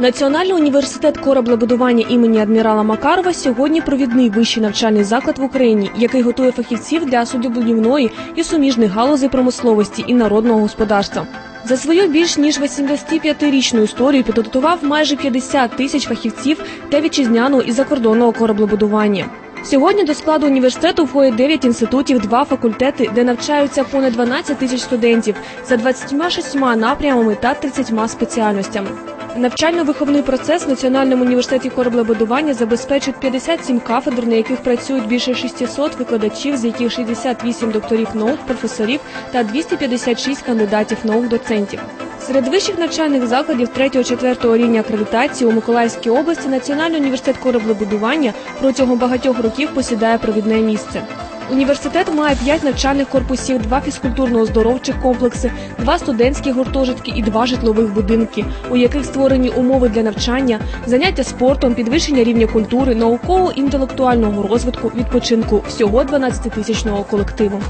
Національний університет кораблебудування імені адмірала Макарова сьогодні провідний вищий навчальний заклад в Україні, який готує фахівців для суднобудівної і суміжних галузей промисловості і народного господарства. За свою більш ніж 85-річну історію підготував майже 50 тисяч фахівців для вітчизняного і закордонного кораблебудування. Сьогодні до складу університету входять 9 інститутів, 2 факультети, де навчаються понад 12 тисяч студентів за 26 напрямами та 30 спеціальностями. Навчально-виховний процес в Національному університеті кораблебудування забезпечують 57 кафедр, на яких працюють більше 600 викладачів, з яких 68 докторів наук, професорів та 256 кандидатів наук, доцентів. Серед вищих навчальних закладів 3-4 рівня акредитації у Миколаївській області Національний університет кораблебудування протягом багатьох років посідає провідне місце. Університет має 5 навчальних корпусів, 2 фізкультурно-оздоровчих комплекси, 2 студентські гуртожитки і 2 житлових будинки, у яких створені умови для навчання, заняття спортом, підвищення рівня культури, науково-інтелектуального розвитку, відпочинку всього 12-тисячного колективу.